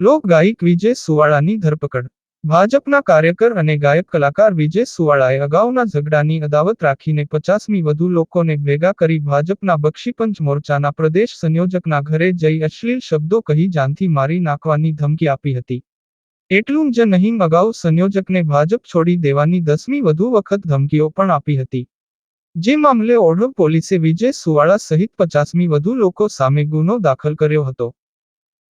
લોકગાયક વિજય સુવાળાની ધરપકડ. ભાજપના કાર્યકર અને ગાયક કલાકાર વિજય સુવાળાએ અગાઉના ઝઘડાની અદાવત રાખીને પચાસમી વધુ લોકોને ભેગા કરી ભાજપના બક્ષીપંચ મોરચાના પ્રદેશ સંયોજકના ઘરે જઈ અશ્લીલ શબ્દો કહી જાનથી મારી નાખવાની ધમકી આપી હતી. એટલું જ નહીં, અગાઉ સંયોજકને ભાજપ છોડી દેવાની દસમી વધુ વખત ધમકીઓ પણ આપી હતી. જે મામલે ઓઢવ પોલીસે વિજય સુવાળા સહિત પચાસમી વધુ લોકો સામે ગુનો દાખલ કર્યો હતો.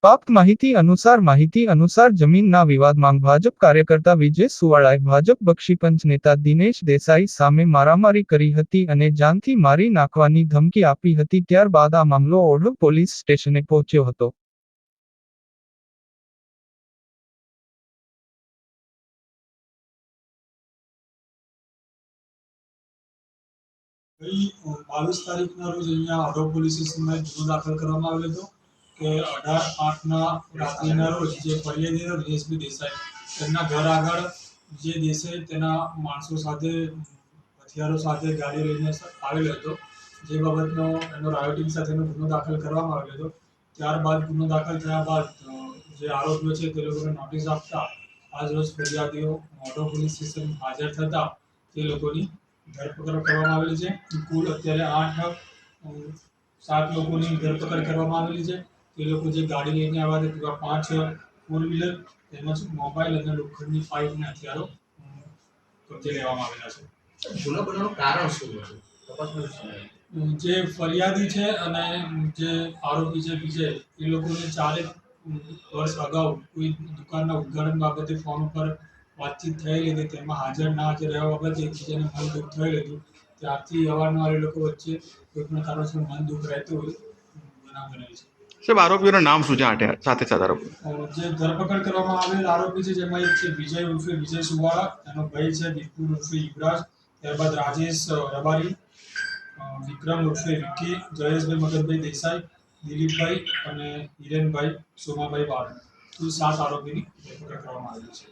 પ્રાપ્ત માહિતી અનુસાર માહિતી અનુસાર જમીનના વિવાદમાં ભાજપ કાર્યકર્તા વિજય સુવાળાએ ભાજપ બક્ષીપંચ નેતા દિનેશ દેસાઈ સામે મારામારી કરી હતી અને જાનથી મારી નાખવાની ધમકી આપી હતી ત્યારબાદ આ મામલો ઓઢવ પોલીસ સ્ટેશને પહોંચ્યો હતો. બાવીસ તારીખના રોજ અહીંયા અઢો પોલીસ સ્ટેશનમાં ગુનો દાખલ કરવામાં આવેલો હતો. કે અઢાર આઠના રાત્રિના રોજ જે ફરિયાદી દિનેશભાઈ દેસાઈ તેમના ઘર આગળ જે દેસાઈ તેના માણસો સાથે, હથિયારો સાથે ગાડી લઈને આવેલો હતો. જે બાબતનો એનો રાયોટિંગ સાથેનો ગુનો દાખલ કરવામાં આવેલો હતો. ત્યારબાદ ગુનો દાખલ થયા બાદ જે આરોપીઓ છે તે લોકોને નોટિસ આપતા, આજ રોજ ફરિયાદીઓ મોઢો પોલીસ સ્ટેશન હાજર થતા તે લોકોની ધરપકડ કરવામાં આવેલી છે. કુલ અત્યારે આઠ સાત લોકોની ધરપકડ કરવામાં આવેલી છે. તે લોકો જે ગાડી લઈને આવ્યા હતા તેવા પાંચ ફોર વ્હીલર તેમજ મોબાઈલ અને લોખંડની પાઇપ અને હથિયારો કબજે લેવામાં આવેલા છે. ગુનો બનવાનું કારણ શું હતું? તપાસમાં જે ફરિયાદી છે અને જે આરોપી છે વિજય એ લોકોને ચારેક વર્ષ અગાઉ કોઈ દુકાનના ઉદ્ઘાટન બાબતે ફોન ઉપર વાતચીત થયેલી હતી તેમાં હાજર ના હાજર રહેવા બાબતે એકબીજાને મન દુઃખ થયેલ હતું. ત્યારથી અવારનવાર એ લોકો વચ્ચે કોઈ પણ કારણસર મન દુઃખ રહેતું હોય બનાવ બનેલ છે. સાહેબ, આરોપીઓના નામ શું છે સાથે સાથે આરોપી. જે ધરપકડ કરવામાં આવેલ આરોપી છે, જેમાં એક છે વિજય ઉર્ફે વિજય સુવાળા, એનો ભાઈ છે વિપુલ ઉર્ફે યુવરાજ, ત્યારબાદ રાજેશ રબારી વિક્રમ ઉર્ફે વિકી જયેશભાઈ મગનભાઈ દેસાઈ, દિલીપભાઈ અને હિરેનભાઈ સોમાભાઈ કુલ સાત આરોપીની ધરપકડ કરવામાં આવેલી છે.